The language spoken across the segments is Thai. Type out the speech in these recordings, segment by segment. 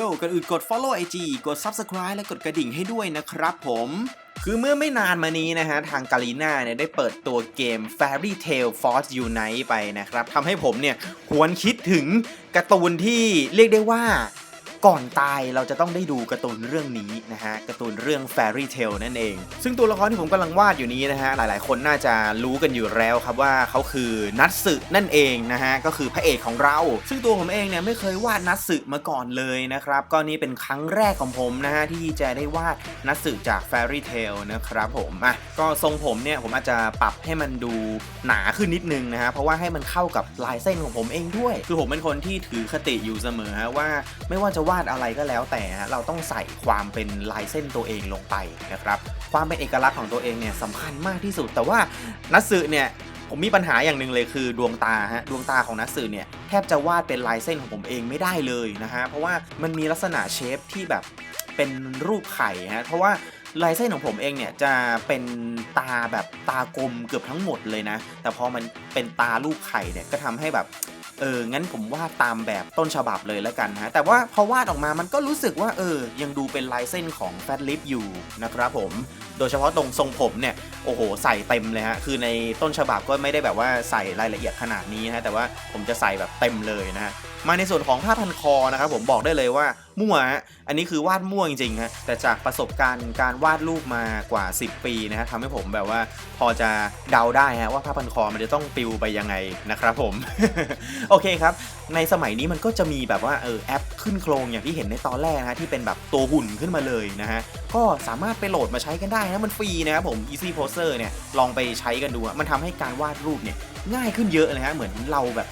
โย่ก่อนอื่นกด follow IG กด subscribe และกดกระดิ่งให้ด้วยนะครับผมคือเมื่อไม่นานมานี้นะฮะ ทางกาลีน่าเนี่ยได้เปิดตัวเกม Fairy Tail Force Unite ไปนะครับทำให้ผมเนี่ยหวนคิดถึงการ์ตูนที่เรียกได้ว่า ก่อนตายเราจะต้องได้ดูการ์ตูนเรื่องนี้นะฮะการ์ตูนเรื่อง Fairy Tail นั่นเอง ซึ่งตัวละครที่ผมกำลังวาดอยู่นี้นะฮะหลายๆ คนน่าจะรู้กันอยู่แล้วครับว่าเขาคือนัตสึนั่นเองนะฮะก็คือพระเอกของเรา ซึ่งตัวผมเองเนี่ยไม่เคยวาดนัตสึมาก่อนเลยนะครับก็นี่เป็นครั้งแรกของผมนะฮะที่จะได้วาดนัตสึจาก Fairy Tail นะครับผมอะก็ทรงผมเนี่ยผมอาจจะปรับให้มันดูหนาขึ้นนิดนึงนะฮะเพราะว่าให้มันเข้ากับลายเส้นของผมเองด้วย คือผมเป็นคนที่ถือคติอยู่เสมอฮะว่าไม่ว่าจะวาดอะไรก็แล้วแต่ฮะเราต้องใส่ความเป็นลายเส้นตัวเองลงไปนะครับ ความเป็นเอกลักษณ์ของตัวเองเนี่ยสำคัญมากที่สุด แต่ว่านัตสึเนี่ยผมมีปัญหาอย่างหนึ่งเลยคือดวงตาฮะดวงตาของนัตสึเนี่ยแทบจะวาดเป็นลายเส้นของผมเองไม่ได้เลยนะฮะเพราะว่ามันมีลักษณะเชฟที่แบบเป็นรูปไข่ฮะเพราะว่าลายเส้นของผมเองเนี่ยจะเป็นตาแบบตากลมเกือบทั้งหมดเลยนะ แต่พอมันเป็นตารูปไข่เนี่ยก็ทำให้แบบ เออ งั้นผมวาดตามแบบต้นฉบับเลยแล้วกันฮะ แต่ว่าพอวาดออกมามันก็รู้สึกว่าเออ ยังดูเป็นลายเส้นของแฟตลิปอยู่นะครับผม โดยเฉพาะตรงทรงผมเนี่ย โอ้โห ใส่เต็มเลยฮะ คือในต้นฉบับก็ไม่ได้แบบว่าใส่รายละเอียดขนาดนี้นะฮะ แต่ว่าผมจะใส่แบบเต็มเลยนะฮะ มาในส่วนของผ้าพันคอนะครับผมบอกได้เลยว่ามั่วฮะอันนี้คือวาดมั่วจริงๆฮะแต่จากประสบการณ์การวาดรูปมากว่า 10 ปีนะฮะทำให้ผมแบบว่าพอจะเดาได้ฮะว่าผ้าพันคอมันจะต้องปิวไปยังไงนะครับผม โอเคครับ ในสมัยนี้มันก็จะมีแบบว่าเออแอปขึ้นโครงอย่างที่เห็นในตอนแรกนะฮะที่เป็นแบบตัวหุ่นขึ้นมาเลยนะฮะก็สามารถไปโหลดมาใช้กันได้นะมันฟรีนะครับผม Easy Poser เนี่ยลองไปใช้กันดูมันทำให้การวาดรูปเนี่ยง่ายขึ้นเยอะเลยฮะเหมือนเราแบบ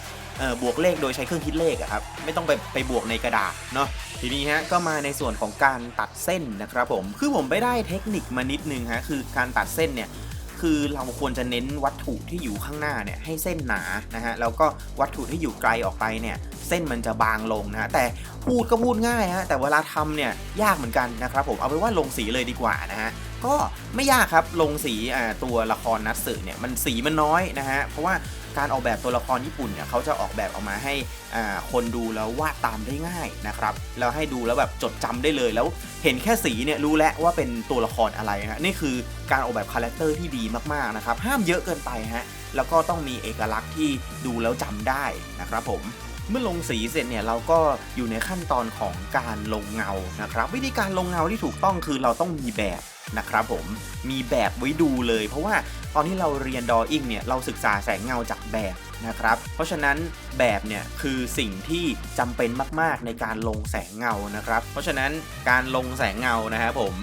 บวกเลขโดยใช้เครื่องคิดเลขอะครับไม่ต้องไปไปบวกในกระดาษเนาะทีนี้ฮะก็มาในส่วนของการตัดเส้นนะครับผมคือผมไปได้เทคนิคมานิดนึงฮะคือการตัดเส้นเนี่ยคือเราควรจะเน้นวัตถุที่อยู่ข้างหน้าเนี่ยให้เส้นหนานะฮะแล้วก็วัตถุที่อยู่ไกลออกไปเนี่ยเส้นมันจะบางลงนะแต่พูดก็พูดง่ายฮะแต่เวลาทำเนี่ยยากเหมือนกันนะครับผมเอาไปนว่าลงสีเลยดีกว่านะฮะก็ไม่ยากครับลงสีตัวละครนัตสึเนี่ยมันสีมันน้อยนะฮะเพราะว่า การออกแบบตัวละครญี่ปุ่นเนี่ยเขาจะออกแบบออกมาให้คนดูแล้ววาดตามได้ง่ายนะครับแล้วให้ดูแล้วแบบจดจำได้เลย แล้วเห็นแค่สีเนี่ยรู้แล้วว่าเป็นตัวละครอะไรฮะนี่คือการออกแบบคาแรคเตอร์ที่ดีมากๆนะครับห้ามเยอะเกินไปฮะแล้วก็ต้องมีเอกลักษณ์ที่ดูแล้วจำได้นะครับผมเมื่อลงสีเสร็จเนี่ยเราก็อยู่ในขั้นตอนของการลงเงานะครับ วิธีการลงเงาที่ถูกต้องคือเราต้องมีแบบนะครับผมมีแบบไว้ดูเลย เพราะว่า ตอนที่เราเรียนดออิ่งเนี่ยเราศึกษาแสงเงาจากแบบนะครับ เพราะฉะนั้นแบบเนี่ยคือสิ่งที่จำเป็นมากๆในการลงแสงเงานะครับ เพราะฉะนั้นการลงแสงเงานะครับผม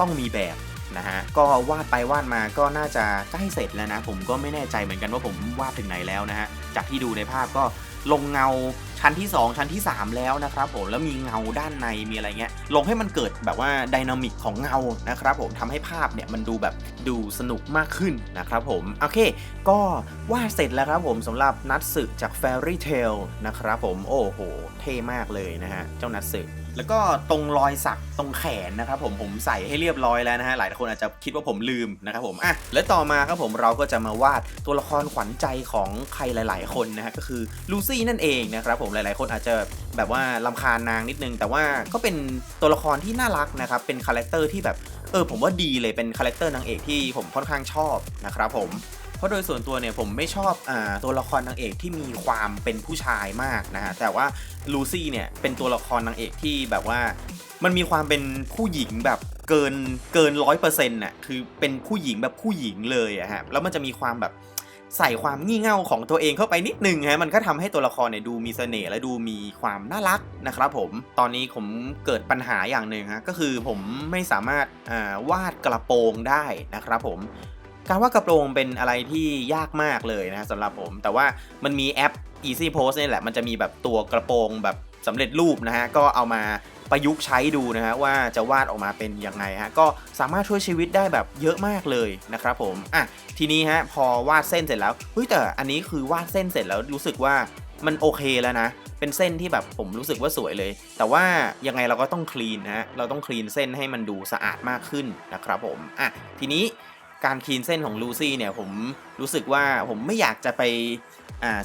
ต้องมีแบบนะฮะก็วาดไปวาดมาก็น่าจะใกล้เสร็จแล้วนะ ผมก็ไม่แน่ใจเหมือนกันว่าผมวาดถึงไหนแล้วนะฮะจากที่ดูในภาพก็ลงเงา ชั้นที่ 2 ชั้นที่ 3 แล้วนะครับผมแล้วมีเงาด้านในมีอะไรเงี้ยลงให้มันเกิดแบบว่าดินามิกของเงานะครับผมทำให้ภาพเนี่ยมันดูแบบดูสนุกมากขึ้นนะครับผมโอเค ก็วาดเสร็จแล้วครับผมสำหรับนัดสึจาก Fairy Tail นะครับผมโอ้โห เท่มากเลยนะฮะ เจ้านัดสึแล้วก็ตรงรอยสักตรงแขนนะครับผมผมใส่ให้เรียบร้อยแล้วนะฮะหลายคนอาจจะคิดว่าผมลืมนะครับผมอะและต่อมาครับผมเราก็จะมาวาดตัวละครขวัญใจของใครหลาย ๆ คนนะฮะก็คือลูซี่นั่นเองนะครับผมหลาย ๆ คนอาจจะแบบว่าลำคาญนางนิดนึง แต่ว่าก็เป็นตัวละครที่น่ารักนะครับเป็นคาแรคเตอร์ที่แบบเออผมว่าดีเลยเป็นคาแรคเตอร์นางเอกที่ผมค่อนข้างชอบนะครับผม เพราะโดยส่วนตัวเนี่ยผมไม่ชอบอาตัวละครนางเอกที่มีความเป็นผู้ชายมากนะฮะแต่ว่าลูซี่เนี่ยเป็นตัวละครนางเอกที่แบบว่า มันมีความเป็นผู้หญิงแบบเกินเกินร้อยเปอร์เซ็นต์น่ะคือเป็นผู้หญิงแบบผู้หญิงเลยอะฮะแล้วมันจะมีความแบบใส่ความงี่เง่าของตัวเองเข้าไปนิดนึงฮะมันก็ทำให้ตัวละครเนี่ยดูมีเสน่ห์และดูมีความน่ารักนะครับผมตอนนี้ผมเกิดปัญหาอย่างหนึ่งฮะก็คือผมไม่สามารถวาดกระโปรงได้นะครับผม การวาดกระโปรงเป็นอะไรที่ยากมากเลยนะสำหรับผม แต่ว่ามันมีแอป Easy Post นี่แหละมันจะมีแบบตัวกระโปรงแบบสำเร็จรูปนะฮะก็เอามาประยุกต์ใช้ดูนะฮะว่าจะวาดออกมาเป็นยังไงฮะก็สามารถช่วยชีวิตได้แบบเยอะมากเลยนะครับผมอะทีนี้ฮะพอวาดเส้นเสร็จแล้วเฮ้ยแต่อันนี้คือวาดเส้นเสร็จแล้วรู้สึกว่ามันโอเคแล้วนะ เป็นเส้นที่แบบผมรู้สึกว่าสวยเลย แต่ว่ายังไงเราก็ต้องคลีนนะฮะเราต้องคลีนเส้นให้มันดูสะอาดมากขึ้นนะครับผมอะทีนี้ การคีนเส้นของลูซี่เนี่ยผมรู้สึกว่าผมไม่อยากจะไป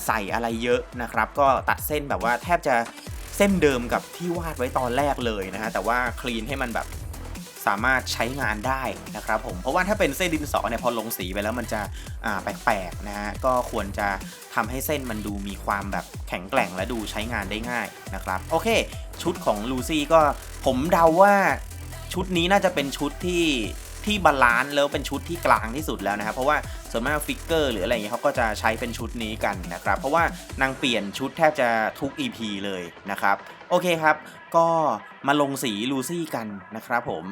ใส่อะไรเยอะนะครับ ก็ตัดเส้นแบบว่าแทบจะเส้นเดิมกับที่วาดไว้ตอนแรกเลยนะฮะแต่ว่าคลีนให้มันแบบสามารถใช้งานได้นะครับผมเพราะว่าถ้าเป็นเส้นดินสอเนี่ยพอลงสีไปแล้วมันจะแปลกๆนะฮะก็ควรจะทำให้เส้นมันดูมีความแบบแข็งแกร่งและดูใช้งานได้ง่ายนะครับโอเค ชุดของลูซี่ก็ผมเดาว่าชุดนี้น่าจะเป็นชุดที่ ที่บาลานซ์แล้วเป็นชุดที่กลางที่สุดแล้วนะครับ เพราะว่าส่วนมากฟิกเกอร์หรืออะไรอย่างเงี้ยเขาก็จะใช้เป็นชุดนี้กันนะครับ เพราะว่านางเปลี่ยนชุดแทบจะทุก EP เลยนะครับ โอเคครับ ก็มาลงสีลูซี่กันนะครับผม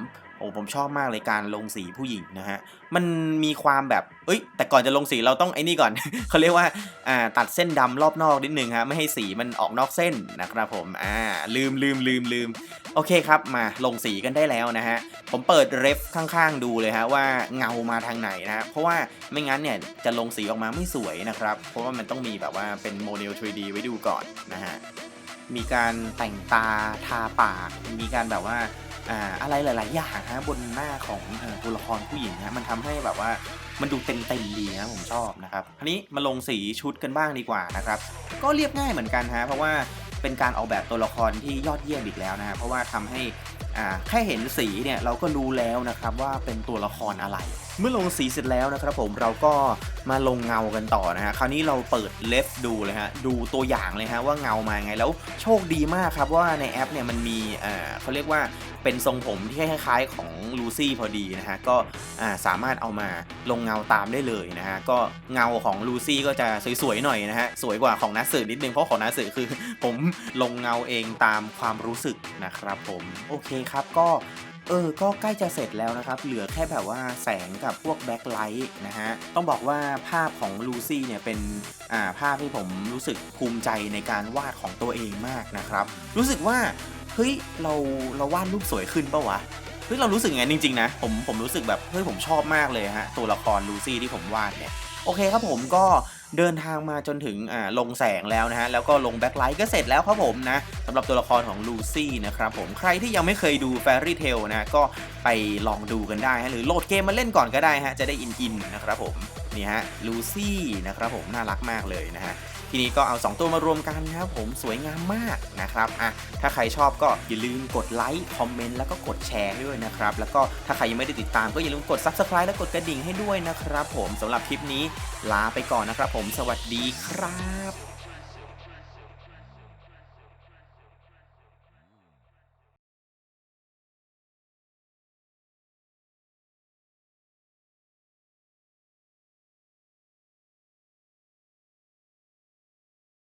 อ้ผมชอบมากเลยการลงสีผู้หญิงนะฮะ มันมีความแบบ เอ้ย แต่ก่อนจะลงสีเราต้องไอ้นี่ก่อน เขาเรียกว่า อ่า ตัดเส้นดำรอบนอกนิดนึงฮะ ไม่ให้สีมันออกนอกเส้นนะครับผม อ่า ลืมลืมลืมลืม โอเคครับ มาลงสีกันได้แล้วนะฮะ ผมเปิดเรฟข้างๆดูเลยฮะว่าเงามาทางไหนนะฮะเพราะว่าไม่งั้นเนี่ยจะลงสีออกมาไม่สวยนะครับ เพราะว่ามันต้องมีแบบว่าเป็นโมเดล 3D ไว้ดูก่อนนะฮะ มีการแต่งตาทาปาก มีการแบบว่า อะไรหลาย ๆ อย่างฮะบนหน้าของตัวละครผู้หญิงนะมันทำให้แบบว่ามันดูเต็มเต็มๆดีนะผมชอบนะครับทีนี้มาลงสีชุดกันบ้างดีกว่านะครับก็เรียบง่ายเหมือนกันฮะเพราะว่าเป็นการออกแบบตัวละครที่ยอดเยี่ยมอีกแล้วนะฮะเพราะว่าทำให้แค่เห็นสีเนี่ยเราก็รู้แล้วนะครับว่าเป็นตัวละครอะไร เมื่อลงสีเสร็จแล้วนะครับผมเราก็มาลงเงากันต่อนะฮะคราวนี้เราเปิดเลฟดูเลยฮะดูตัวอย่างเลยฮะว่าเงามาไงแล้วโชคดีมากครับว่าในแอปเนี่ยมันมีเอ่อเขาเรียกว่าเป็นทรงผมที่คล้ายๆของลูซี่พอดีนะฮะก็สามารถเอามาลงเงาตามได้เลยนะฮะก็เงาของลูซี่ก็จะสวยๆหน่อยนะฮะสวยกว่าของนัสสือนิดนึงเพราะของนัสสือคือ ผมลงเงาเองตามความรู้สึกนะครับผมโอเคครับก็ เออ ก็ใกล้จะเสร็จแล้วนะครับ เหลือแค่แบบว่าแสงกับพวกแบ็คไลท์นะฮะ ต้องบอกว่าภาพของลูซี่เนี่ยเป็นอ่าภาพที่ผมรู้สึกภูมิใจในการวาดของตัวเองมากนะครับ รู้สึกว่า เฮ้ย เราเราวาดรูปสวยขึ้นปะวะ เฮ้ย เรารู้สึกอย่างจริง ๆ นะ ผมผมรู้สึกแบบ เฮ้ย ผมชอบมากเลยฮะ ตัวละครลูซี่ที่ผมวาดเนี่ย โอเคครับผมก็ เดินทางมาจนถึงอ่าลงแสงแล้วนะฮะแล้วก็ลงแบ็คไลท์ก็เสร็จแล้วครับผมนะสำหรับตัวละครของลูซี่นะครับผมใครที่ยังไม่เคยดูแฟรี่เทลนะก็ไปลองดูกันได้ฮะหรือโหลดเกมมาเล่นก่อนก็ได้ฮะจะได้อินอินนะครับผมนี่ฮะลูซี่นะครับผมน่ารักมากเลยนะฮะ ทีนี้ก็เอา 2 ตัวมารวมกันนะครับผมสวยงามมากนะครับอะถ้าใครชอบก็อย่าลืมกดไลค์คอมเมนต์แล้วก็กดแชร์ด้วยนะครับแล้วก็ถ้าใครยังไม่ได้ติดตามก็อย่าลืมกด Subscribe และกดกระดิ่งให้ด้วยนะครับผมสำหรับคลิปนี้ลาไปก่อนนะครับผมสวัสดีครับ